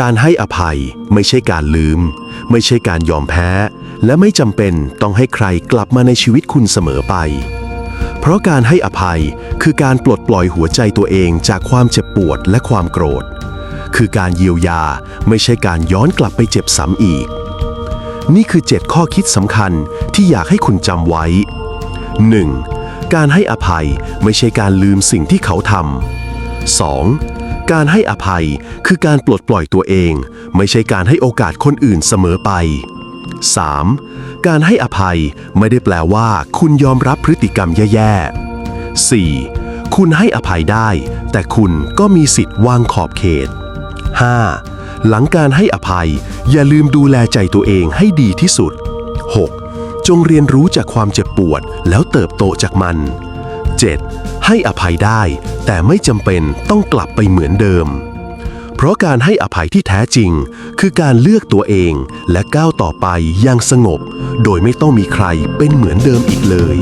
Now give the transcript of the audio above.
การให้อภัยไม่ใช่การลืม ไม่ใช่การยอมแพ้ และไม่จำเป็นต้องให้ใครกลับมาในชีวิตคุณเสมอไป เพราะการให้อภัยคือการปลดปล่อยหัวใจตัวเองจากความเจ็บปวดและความโกรธ คือการเยียวยาไม่ใช่การย้อนกลับไปเจ็บซ้ำอีก นี่คือ 7 ข้อคิดสำคัญที่อยากให้คุณจำไว้ 1. การให้อภัยไม่ใช่การลืมสิ่งที่เขาทำ 2. การให้อภัยคือการปลดปล่อยตัวเอง ไม่ใช่การให้โอกาสคนอื่นเสมอไป 3. การให้อภัยไม่ได้แปลว่า คุณยอมรับพฤติกรรมแย่ๆ 4. คุณให้อภัยได้ แต่คุณก็มีสิทธิ์วางขอบเขต 5. หลังการให้อภัย อย่าลืมดูแลใจตัวเองให้ดีที่สุด 6. จงเรียนรู้จากความเจ็บปวดแล้วเติบโตจากมัน 7. ให้อภัยได้ แต่ไม่จำเป็นต้องกลับไปเหมือนเดิม เพราะการให้อภัยที่แท้จริง คือการเลือกตัวเองและก้าวต่อไปอย่างสงบ โดยไม่ต้องมีใครเป็นเหมือนเดิมอีกเลย